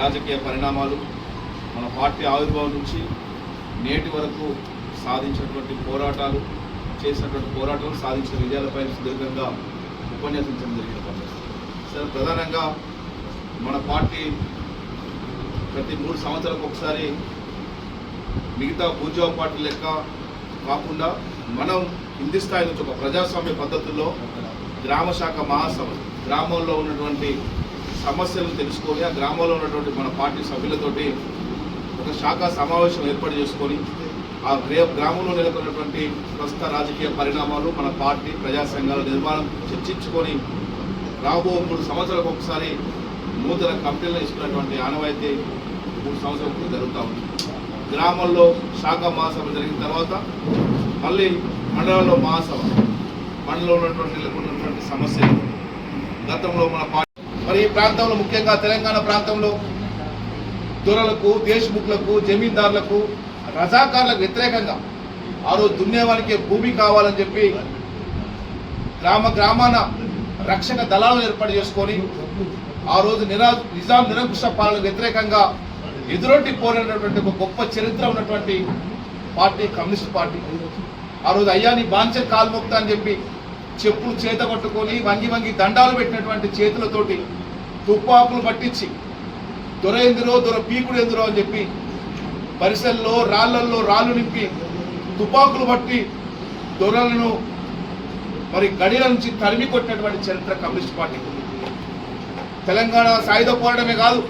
రాజకీయ పరిణామాలు మన పార్టీ ఆవిర్భావం నుంచి నేటి వరకు సాధించినటువంటి పోరాటాలు చేసినటువంటి పోరాటాలు సాధించిన విజయాలపై సుదీర్ఘంగా ఉపన్యాసించడం జరిగింది. పని సార్ ప్రధానంగా మన పార్టీ ప్రతి మూడు సంవత్సరాలకు ఒకసారి మిగతా బూర్జా పార్టీ లెక్క కాకుండా మనం కింది స్థాయి నుంచి ఒక ప్రజాస్వామ్య పద్ధతుల్లో గ్రామ శాఖ మహాసభ గ్రామంలో ఉన్నటువంటి సమస్యలను తెలుసుకొని ఆ గ్రామంలో ఉన్నటువంటి మన పార్టీ సభ్యులతోటి ఒక శాఖ సమావేశం ఏర్పాటు చేసుకొని ఆ గ్రే గ్రామంలో నెలకొన్నటువంటి ప్రస్తుత రాజకీయ పరిణామాలు మన పార్టీ ప్రజా సంఘాల నిర్మాణం చర్చించుకొని రాబో మూడు సంవత్సరాలకు ఒకసారి నూతన కంపెనీలను ఇస్తున్నటువంటి ఆనవాయితీ మూడు సంవత్సరాలకు జరుగుతూ ఉంది. గ్రామంలో శాఖ మహాసభ జరిగిన తర్వాత మళ్ళీ మండలంలో మహాసభ మండలంలో ఉన్నటువంటి నెలకొన్నటువంటి సమస్యలు గతంలో మన పార్టీ మరి ఈ ప్రాంతంలో ముఖ్యంగా తెలంగాణ ప్రాంతంలో దొరలకు దేశముఖులకు జమీందారులకు రజాకారులకు వ్యతిరేకంగా ఆ రోజు దున్నేవానికి భూమి కావాలని చెప్పి గ్రామ గ్రామాన రక్షక దళాలను ఏర్పాటు చేసుకొని ఆ రోజు నిరా నిజాం నిరంకుశ పాలనకు వ్యతిరేకంగా ఎదురొడ్డి పోరాడినటువంటి ఒక గొప్ప చరిత్ర ఉన్నటువంటి పార్టీ కమ్యూనిస్ట్ పార్టీ. ఆ రోజు అయ్యాని బాంచర్ కాల్మొక్త అని చెప్పి చెప్పులు చేత కొట్టుకొని వంగి వంగి దండాలు పెట్టినటువంటి చేతులతోటి తుపాకులు పట్టించి దొర ఎందురో దొర పీకుడు ఎందురో అని చెప్పి పరిసల్లో రాళ్ళల్లో రాళ్ళు నింపి తుపాకులు పట్టి దొరలను మరి గడిల నుంచి తరిమి కొట్టినటువంటి చరిత్ర కమ్యూనిస్ట్ పార్టీకి తెలంగాణ సాయుధ పోరాటమే కాదు